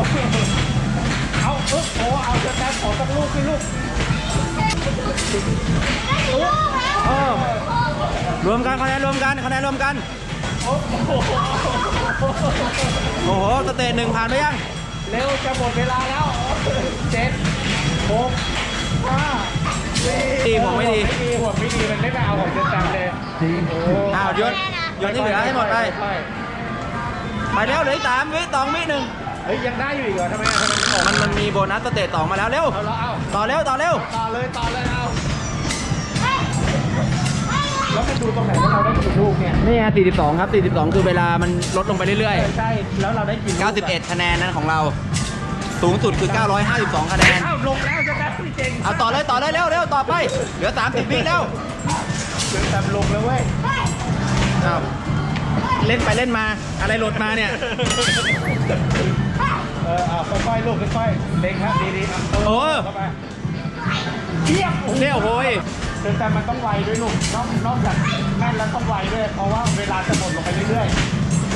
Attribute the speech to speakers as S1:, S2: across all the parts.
S1: เอา
S2: เออโอ้เอาจะแต้มขอสักลูกสิลูก
S1: เออรวมกันคะแนนรวมกันคะแนนรวมกัน โอ้โหสเตจหนึ่งผ่านไปยัง
S2: เร็วจะหมดเวลาแล้วเจ็ดหกห้าสี่
S1: ดีผมไม่ดี
S2: ไม่ดีผมไม่ดีมันไม่ไปเอาของจะแต้มเลยโอ้
S1: อ้าวยนยนที่เหลือให้หมดไป ไปแล้วเหลืออีกสามวิสองวิหนึ่ง
S2: เฮ้ยยังได้อยู่อีกเหรอทำไมอะทำไมมันออก
S1: มันมันมีโบนัสสเตจสองมาแล้วเร็ว
S2: เอาแล้วเอา
S1: ต่อเร็วต่อเร็ว
S2: ต่อเลยต่อเลยเอาแล้วมันดูตรงไหนว่าเราได้กี่ลูกเนี่ย
S1: นี่ฮะ42 ครับ 42 คือเวลามันลดลงไปเรื่อย
S2: ใช่แล้วเราได้กี่ลูก
S1: ๆ91 คะแนนนั้นของเรา สูงสุดคือ 952 คะแนน
S2: อ้าวลงแล้วจะได้เจ๋ง
S1: เอาต่อเลยต่อเลยเร็วเร็วต่อไป เหลือ 30 วิแล้ว
S2: เดินตามลงแล้วเว้ย
S1: อ้าวเล่นไปเล่นมาอะไรหลุดมาเนี่ย
S2: เออเอาค่อยๆลูกค่อยๆเล็งครับดีๆเอา
S1: โอ้
S2: เข้าไปเทียบ
S1: เร็วโอ้ย
S2: เดินตามมันต้องไวด้วยลูกนอกนอกจากแม่นแล้วต้องไวด้วย เพราะว่าเวลาจะหมดลงไปเรื่อย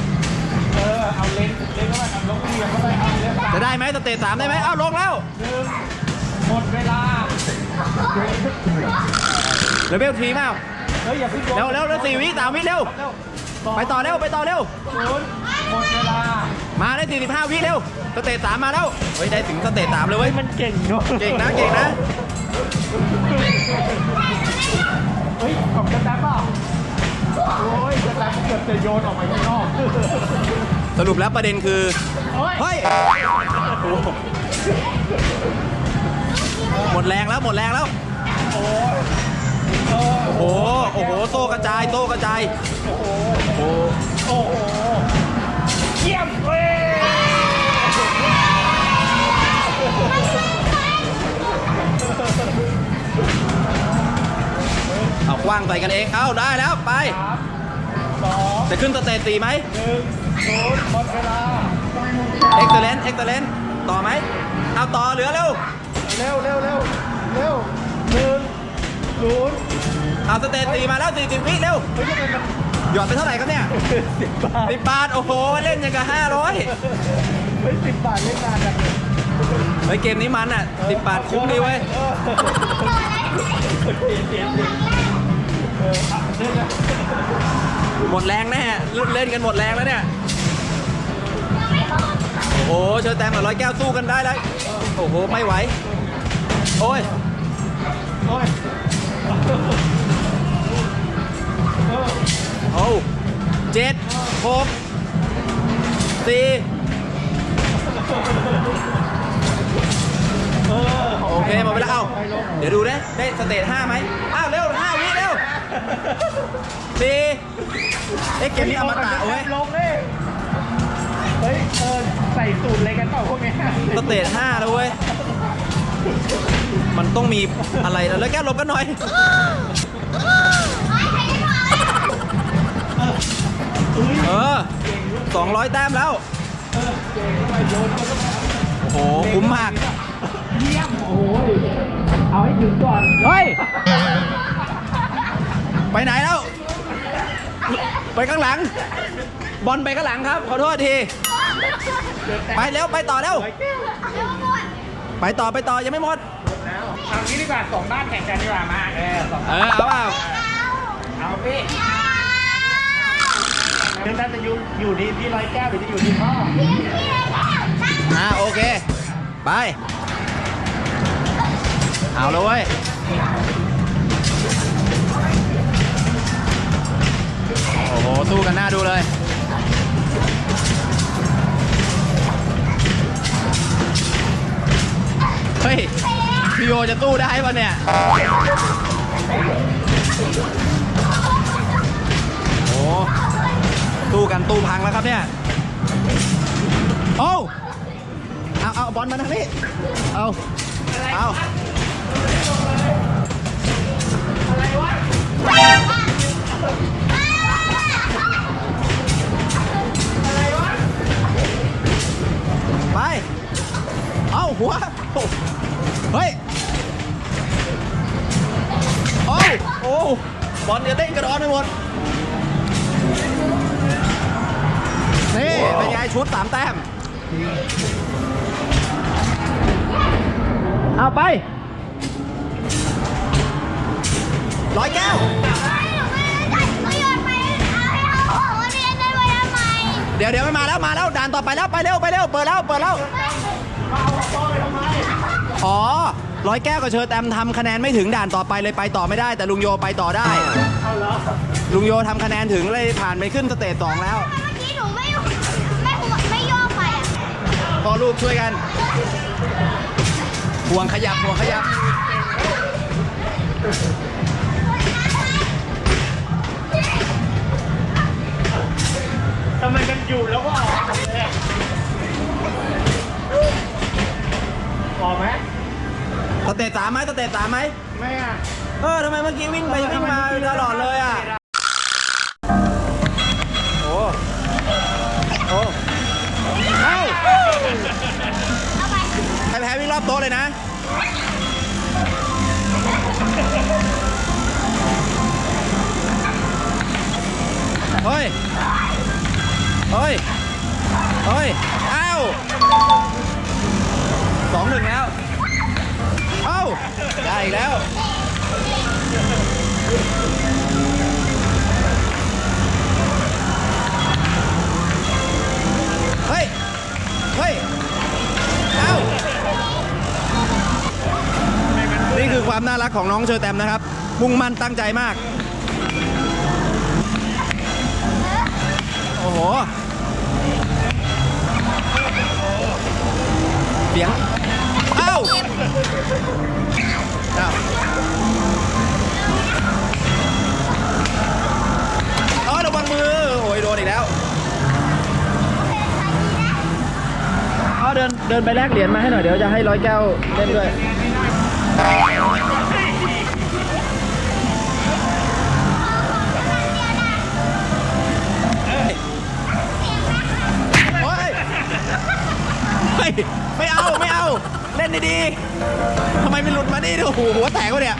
S2: ๆ เออเอาเล็งเล็งเข้าไปเอาลงเรียงเข้าไปเอาเล็ง
S1: จะได้ไหมสเตจสามได้ไหมอ้าวลงแล้ว
S2: หนึ่งหมดเวลา
S1: เลเวลทีมาก
S2: เฮ้ยอย่าเพิ่งลง
S1: เร็วเร็วเร็วสี่วิสามวิเร็ว
S2: เร็ว
S1: ไปต่อเร็วไปต่อเร็ว
S2: ศูนย์
S1: 45 วิเร็ว สเตจสามมาแล้ว เฮ้ย ได้ถึงสเตจสามเลยเว้ย
S2: มันเก่งเนาะ
S1: เก่งนะ เก่งนะ
S2: เฮ้ยของกระแตเปล่าโอ้ยกระแตเกือบจะโยนออกไปข้างนอก
S1: สรุปแล้วประเด็นคือ
S2: โอ้ย
S1: เฮ้ยโอ้โหหมดแรงแล้ว หมดแรงแล้ว
S2: โอ้ยเออ
S1: โอ้โห โอ้โห โซ่กระจาย โซ่กระจาย
S2: โอ้โห
S1: โอ้โห
S2: โอ้โหเยี่ยมเว้ย
S1: ว้างใส่กันเอง เอาได้แล้วไป
S2: สามสอง
S1: จะขึ้นสเตจสี่ไหม
S2: หนึ่งศูนย์หมดเวลา
S1: เอ็กซ์เ n น e เอ็กซ์เ n นต่อไหม เอาต่อเหลือเร็ว
S2: เร็วเร็วเร็วเร็วหนึ่งศูนย์
S1: เอาสเตจสี่มาแล้วสี่สิบวิเร็ว
S2: เฮ้ยทำไมมัน
S1: หยอดไปเท่าไหร่ครับเนี่ย
S2: สิบบาท
S1: สิบบาท โอ้โห เล่นอย่างกับห้าร้อย
S2: เฮ้ยสิบบาทเล่นนานจังเลย
S1: เฮ้ยเกมนี้มันอะสิบบาทคุ้มดีเว้ย
S2: เออ เสียงเสียงเอออะเล่นนะ
S1: หมดแรงแน่เล่นกันหมดแรงแล้วเนี่ย โอ้โหเชิญแต้มกับร้อยแก้วสู้กันได้แล้วโอ้โห ไม่ไหว โอ้ย
S2: โอ้ยเออ
S1: โอ้เจ็ดหกสี่โอเคหมดไปแล้ว เอ้า เดี๋ยวดูนะได้สเตจห้าไหมอ้าวเสี่เอ๊ะเกมนี้อมตะเว้ย
S2: ลงเลยเฮ้ยเออใส่สูตรอะไรกันเปล่าพวกเนี้ย
S1: สเตจห้าแล้วเว้ย มันต้องมีอะไรแล้วแล้วแก้วลบกันหน่อย เออสองร้อยแต้มแล้ว
S2: เออเก่งเข้าไปโยนเข้าไป
S1: โอ้โห คุ้มมาก
S2: เยี่ยมโอ้ยเอาให้ถึงก่อน
S1: เฮ้ย ไปไหนแล้ว ไปข้างหลัง บอลไปข้างหลังครับ ขอโทษที ไปเร็วไปต่อเร็ว ไปต่อไปต่อยังไม่หมด
S2: เอางี้ดีกว่าสองด้านแข่งกันดีกว่ามาเออสอง
S1: เออเอาเปล่า
S2: เอาพี่เดี๋ยวด้านจะอยู่อยู่ที่ที่ร้อยแก้วหรือจะอยู่ที่พ่อ
S1: อ่าโอเค ไป เอาเลยเว้ย สู้กันหน้าดูเลยเฮ้ยพี่โยจะสู้ได้ปะเนี่ยโอ้สู้กันตู้พังแล้วครับเนี่ยโอ้เอาเอาบอลมาทางนี้เอาเอาไป เอาหัวโอ้เฮ้ย โอ้โอ้บอลกระเด้งกระดอนไปหมด นี่ เป็นไงชุดสามแต้ม เอาไป ร้อยแก้ว เดี๋ยวเดี๋ยวไม่มาแล้วมาแล้วด่านต่อไปแล้วไปเร็วไปเร็วเปิดแล้วเปิดแล้วอ๋อร้อยแก้วกับเชอแตมทำคะแนนไม่ถึงด่านต่อไปเลยไปต่อไม่ได้ แต่ลุงโยไปต่อได้ ลุงโยทำคะแนนถึงเลยผ่านไปขึ้นสเตจสองแล้วพอลูกช่วยกันห่วงขยับห่วงขยับำ
S2: ไมมันอยู่แล้วก็ออกเลยอะออกไหม
S1: สเตจสามไหมสเตจสามไหม
S2: ไม่อะ
S1: เออทำไมเมื่อกี้วิ่งไปวิ่งมาตลอดเลยอะโอ้โอ้เอ้าใครแพ้วิ่งรอบโต๊ะเลยนะ ความน่ารักของน้องเชอแตมนะครับ มุ่งมั่นตั้งใจมาก โอ้โห เสียงเอ้าเอ้าอ๋อระวังมือ โอ้ยโดนอีกแล้วอ๋อเดินเดินไปแลกเหรียญมาให้หน่อย เดี๋ยวจะให้ร้อยแก้วเล่นด้วย โอ๊ยเฮ้ยไม่เอาไม่เอา เล่นดีๆทำไมไม่หลุดมานี่โอ้โหหัวแตกวะเนี่ย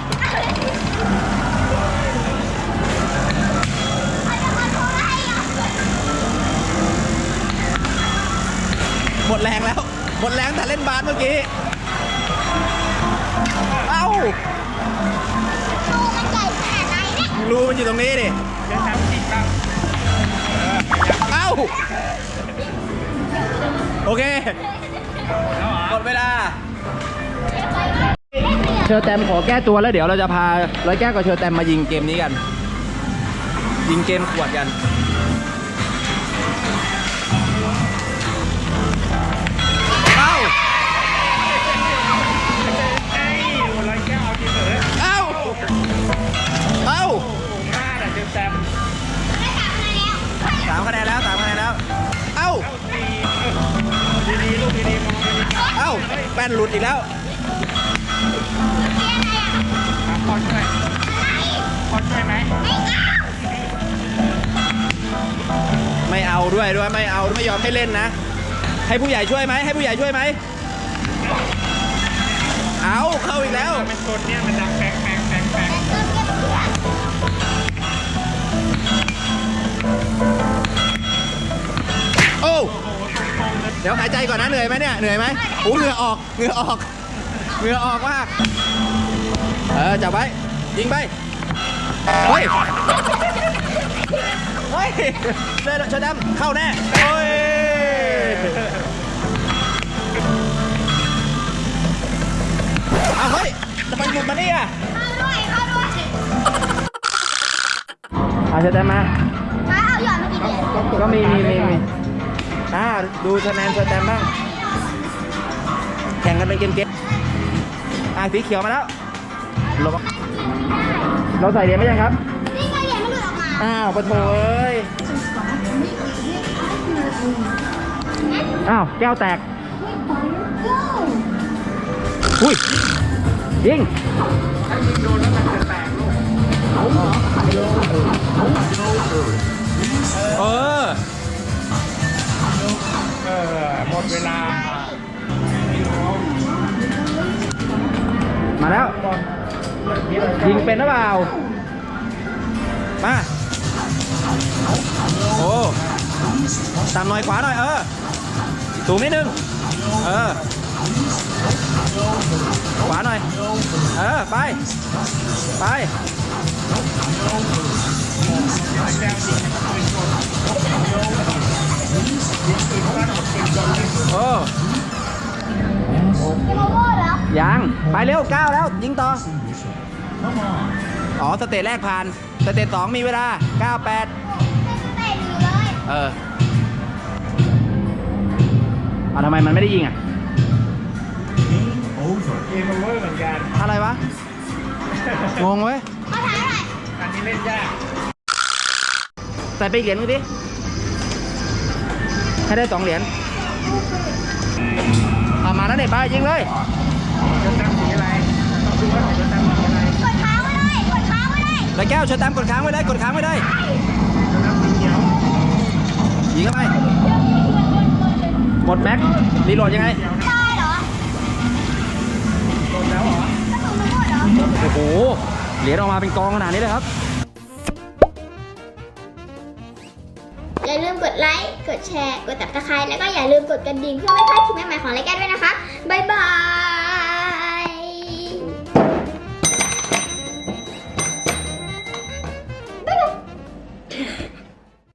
S1: หมดแรงแล้ว หมดแรงแต่เล่นบาสเมื่อกี้ รูมันอยู่ตรงนี้ดิ
S2: เดี๋ยวทำจริงครับ
S1: เอ้า โอเคหมดเวลา เชอร์แตมขอแก้ตัวแล้วเดี๋ยวเราจะพาร้อยแก้วกับเชอร์แตมมายิงเกมนี้กัน ยิงเกมขวดกัน
S2: แซม
S1: สามคะแนนแล้วสามคะแนนแล้ว เอ้า
S2: ดีดีๆลูกดีๆมองดีๆอะ
S1: เอ้า แป้นหลุดอีกแล้ว
S2: ขอช่วยขอช่วยไหม
S1: ไม่เอาด้วยด้วยไม่เอาไม่ยอมให้เล่นนะ ให้ผู้ใหญ่ช่วยไหมให้ผู้ใหญ่ช่วยไหมเอาเข้าอีกแล้ว
S2: มันกดเนี่ยมันดังแปงแโอ้
S1: เดี๋ยวหายใจก่อนนะเหนื่อยไหมเนี่ยเหนื่อยไหมโอ้เหงื่อออกเหงื่อออกเหงื่อออกมากเออจับไว้ยิงไปเฮ้ยเฮ้ยเดินเชิญดำเข้าแน่โอ้ยเอาเฮ้ยทำไมหลุดมาเนี่ยเอาเชิญดำมาก็มีมีมีมีอ่า ดูคะแนนสแตมป์บ้าง แข่งกันเป็นเกมเกมอ่าสีเขียวมาแล้วเราเราใส่เหรียญไหมยังครับอ้าวปะโถเอ้ยอ้าว แก้วแตก อุ้ยยิง ตามหน่อยขวาหน่อยเออสูงนิดนึงเออขวาหน่อยเออไปไปโอ้
S3: โมโม่เหรอ
S1: ยังไปเร็วก้าวแล้วยิงต่ออ๋อสเตจแรกผ่าน สเตจสองมีเวลา 98
S3: เต้นเต้นอยู่เลย
S1: เออ เอาทำไมมันไม่ได้ยิงอะ
S2: เกมโอเวอร์เหมือนกัน
S1: อะไรวะ งงเว้ย
S3: มาถ่ายหน่อย
S2: อันนี้เล่นยาก
S1: ใส่ไปอีกเหรียญนึงดิ ให้ได้สองเหรียญเอามาแล้วเนี่ยไปยิงเลย
S2: จะตั้งสีอะไรต้องดูว่าของจะตั้งสีอะไร
S3: กดค้างไว้เลย กดค้างไว้เลย
S1: แล้วแก้วเชิญตามกดค้างไว้ได้ กดค้างไว้ได้
S2: จะตั้งสีเขียว
S1: ยิงเข้าไป หมดแม็กรีโหลดยังไง
S3: ได้เหรอ
S2: โดแล้วเหรอ
S3: กระสุนมันหมดเหรอ
S1: โอ้โหเหรียญออกมาเป็นกองขนาดนี้เลยครับ
S3: อย่าลืมกดไลค์ กดแชร์ กดติดตามแล้วก็อย่าลืมกดกระดิ่งเพื่อไม่พลาดคลิปใหม่ๆของรายการด้วยนะคะ บ๊ายบาย